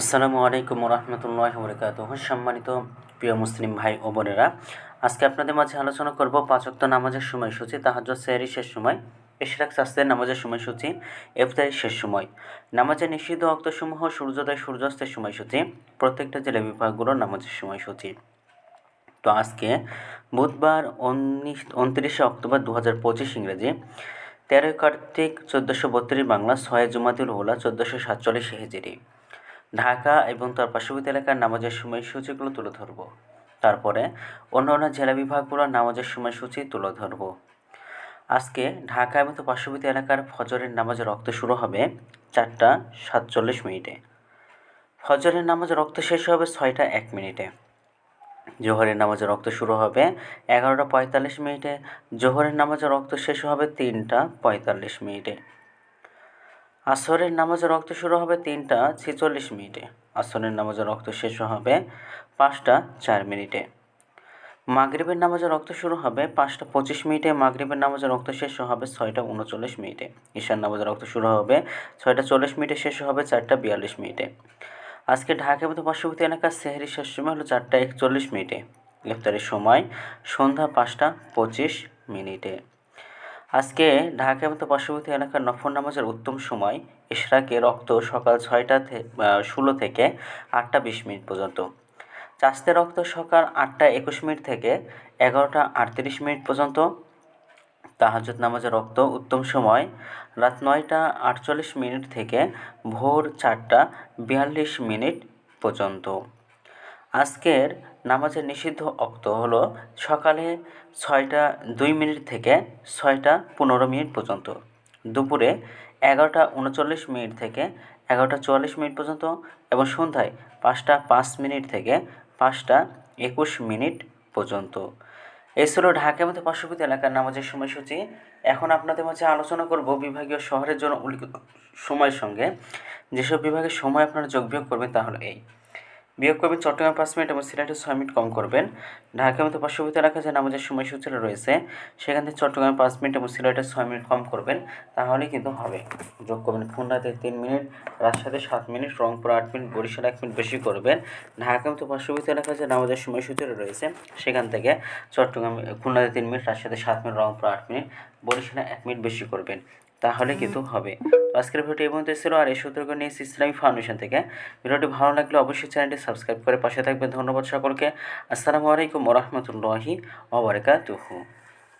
আসসালামু আলাইকুম রহমতুল্লাহ বরকাত সম্মানিত প্রিয় মুসলিম ভাই ও বোনেরা, আজকে আপনাদের মাঝে আলোচনা করব পাঁচক্ত নামাজের সময়সূচি তাহাজ সেহরি শেষ সময়, ইশরাক শাস্ত্রের নামাজের সময়সূচি ইফতারি শেষ সময়। নামাজের নিষিদ্ধ অক্তসমূহ, সূর্যোদয়, সূর্যাস্তের সময়সূচি, প্রত্যেকটা জেলা বিভাগগুলোর নামাজের সময়সূচি। তো আজকে বুধবার উনিশ, উনত্রিশে অক্টোবর দু হাজার পঁচিশ ইংরেজি, তেরোই কার্তিক চোদ্দোশো বত্রিশ বাংলা, ছয় জুমাতুল হোলা চোদ্দোশো সাতচল্লিশ হিজিরি। ঢাকা এবং তার পার্শ্ববর্তী এলাকার নামাজের সময়সূচিগুলো তুলে ধরব। তারপরে অন্য অন্য জেলা বিভাগগুলোর নামাজের সময়সূচি তুলে ধরব। আজকে ঢাকা এবং তার পার্শ্ববর্তী এলাকার ফজরের নামাজের রক্ত শুরু হবে চারটা সাতচল্লিশ মিনিটে। ফজরের নামাজের রক্ত শেষ হবে ছয়টা এক মিনিটে। জোহরের নামাজের রক্ত শুরু হবে এগারোটা পঁয়তাল্লিশ মিনিটে। জোহরের নামাজের রক্ত শেষ হবে তিনটা পঁয়তাল্লিশ মিনিটে। আসরের নামাজের রক্ত শুরু হবে তিনটা ছেচল্লিশ মিনিটে। আসরের নামাজের রক্ত শেষ হবে পাঁচটা চার মিনিটে। মাগরিবের নামাজের রক্ত শুরু হবে পাঁচটা পঁচিশ মিনিটে, মাগরিবের নামাজের রক্ত শেষ হবে ছয়টা উনচল্লিশ মিনিটে। ঈশার নামাজের রক্ত শুরু হবে ছয়টা চল্লিশ মিনিটে, শেষ হবে চারটা বিয়াল্লিশ মিনিটে। আজকে ঢাকা মতো পার্শ্ববর্তী এলাকার সেহরি শেষ সময় হলো চারটা একচল্লিশ মিনিটে। ইফতারের সময় সন্ধ্যা পাঁচটা পঁচিশ মিনিটে। আজকে ঢাকা মতো পার্শ্ববর্তী এলাকার নফর নামাজের উত্তম সময় ইশরাকে রক্ত সকাল ছয়টা ষোলো থেকে আটটা বিশ মিনিট পর্যন্ত। চাষতে রক্ত সকাল আটটা একুশ মিনিট থেকে এগারোটা আটত্রিশ মিনিট পর্যন্ত। তাহাজুদ নামাজের রক্ত উত্তম সময় রাত নয়টা আটচল্লিশ মিনিট থেকে ভোর চারটা বিয়াল্লিশ মিনিট পর্যন্ত। আজকের নামাজের নিষিদ্ধ অক্ত হলো সকালে ছয়টা দুই মিনিট থেকে ছয়টা পনেরো মিনিট পর্যন্ত। দুপুরে এগারোটা উনচল্লিশ মিনিট থেকে এগারোটা চুয়াল্লিশ মিনিট পর্যন্ত এবং সন্ধ্যায় পাঁচটা পাঁচ মিনিট থেকে পাঁচটা একুশ মিনিট পর্যন্ত। এই ছিল ঢাকার মধ্যে পার্শ্ববর্তী এলাকার নামাজের সময়সূচি। এখন আপনাদের মাঝে আলোচনা করব বিভাগীয় শহরের জন্য উল্লিখিত সময়ের সঙ্গে। যেসব বিভাগের সময় আপনারা যোগ বিয়োগ করবেন তাহলে এই। বিয়োগ করবেন চট্টগ্রাম পাঁচ মিনিট এবং সিলেটে ছয় মিনিট কম করবেন। ঢাকার মতো পার্শ্ববর্তী এলাকা যে নামাজের সময়সূচিটা রয়েছে, সেখান থেকে চট্টগ্রামে পাঁচ মিনিট এবং সিলেটে ছয় মিনিট কম করবেন তাহলে কিন্তু হবে। যোগ করবেন খুলনাতে তিন মিনিট, রাজশাহীতে সাত মিনিট, রংপুর আট মিনিট, বরিশাল এক মিনিট বেশি করবেন। ঢাকা মতো পার্শ্ববর্তী এলাকা যে নামাজের সময়সূচিটা রয়েছে, সেখান থেকে চট্টগ্রাম, খুলনাতে তিন মিনিট, রাজশাহীতে সাত মিনিট, রংপুর আট মিনিট, বরিশালে এক মিনিট বেশি করবেন। তাহলে কিন্তু হবে। তো আজকের ভিডিওটি এই পর্যন্ত ছিল, আর এই সূত্রকে নিয়ে ইসলামী ফাউন্ডেশন থেকে ভিডিওটি ভালো লাগলে অবশ্যই চ্যানেলটি সাবস্ক্রাইব করে পাশে থাকবেন। ধন্যবাদ সকলকে। আসসালামু আলাইকুম রহমতুল্লাহি ওবরাকাতুহু।